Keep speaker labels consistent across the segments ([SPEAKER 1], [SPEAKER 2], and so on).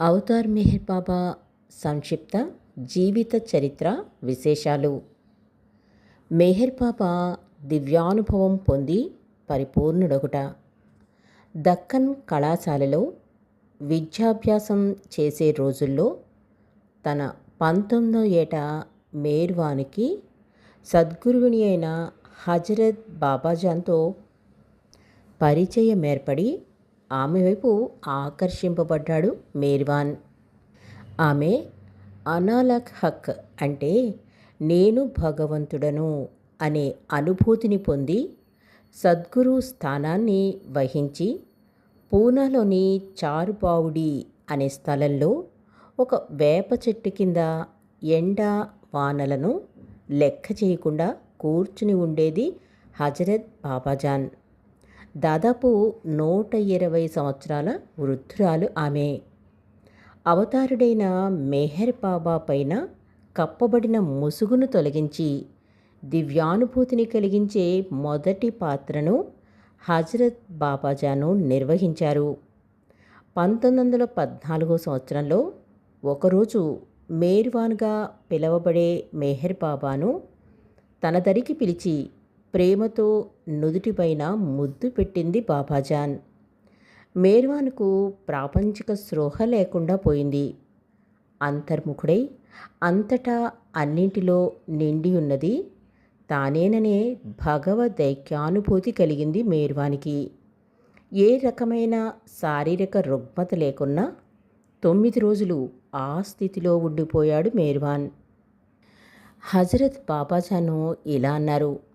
[SPEAKER 1] Avatar Meher బాబా సంక్షిప్త జీవిత చరిత్ర విశేషాలు. మెహర్ బాబా దివ్యానుభవం పొంది పరిపూర్ణుడొకట దక్కన్ కళాశాలలో విద్యాభ్యాసం చేసే రోజుల్లో తన పంతొమ్మిదో ఏట మేర్వానికి సద్గురువుని అయిన హజరత్ బాబాజాన్తో పరిచయం ఏర్పడి ఆమె వైపు ఆకర్షింపబడ్డాడు మేర్వాన్. ఆమె అనాలక్ హక్ అంటే నేను భగవంతుడను అనే అనుభూతిని పొంది సద్గురు స్థానాన్ని వహించి పూనాలోని చారుపావుడి అనే స్థలంలో ఒక వేప చెట్టు కింద ఎండ వానలను లెక్క చేయకుండా కూర్చుని ఉండేది హజరత్ బాబాజాన్. దాదాపు నూట ఇరవై సంవత్సరాల వృద్ధురాలు ఆమె. అవతారుడైన మెహర్ బాబా పైన కప్పబడిన ముసుగును తొలగించి దివ్యానుభూతిని కలిగించే మొదటి పాత్రను హజరత్ బాబాజాను నిర్వహించారు. పంతొమ్మిది వందల పద్నాలుగో సంవత్సరంలో ఒకరోజు మేర్వాన్గా పిలవబడే మెహర్ బాబాను తన దరికి పిలిచి ప్రేమతో నుదుటిపైన ముద్దు పెట్టింది బాబాజాన్. మేర్వాన్కు ప్రాపంచిక స్పృహ లేకుండా పోయింది. అంతర్ముఖుడై అంతటా అన్నింటిలో నిండి ఉన్నది తానేననే భగవదైక్యానుభూతి కలిగింది మేర్వానికి. ఏ రకమైన శారీరక రుగ్మత లేకున్నా తొమ్మిది రోజులు ఆ స్థితిలో ఉండిపోయాడు మేర్వాన్. హజరత్ బాబాజాను ఇలా అన్నారు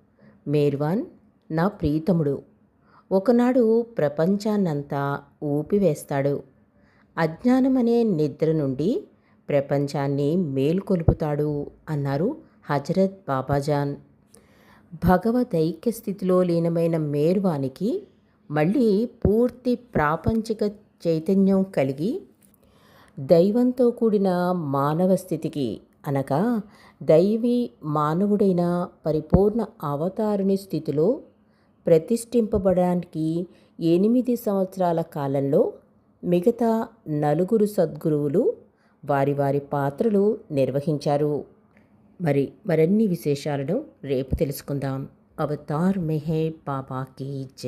[SPEAKER 1] మేర్వాన్ నా ప్రీతముడు. ఒకనాడు ప్రపంచాన్నంతా ఊపివేస్తాడు. అజ్ఞానమనే నిద్ర నుండి ప్రపంచాన్ని మేల్కొలుపుతాడు అన్నారు హజరత్ బాబాజాన్. భగవదైక్య స్థితిలో లీనమైన మేర్వానికి మళ్ళీ పూర్తి ప్రాపంచిక చైతన్యం కలిగి దైవంతో కూడిన మానవ స్థితికి అనగా దైవీ మానవుడైన పరిపూర్ణ అవతారుని స్థితిలో ప్రతిష్ఠింపబడడానికి ఎనిమిది సంవత్సరాల కాలంలో మిగతా నలుగురు సద్గురువులు వారి వారి పాత్రలు నిర్వహించారు. మరి మరిన్ని విశేషాలను రేపు తెలుసుకుందాం. అవతార్ మెహే బాబాకి జై.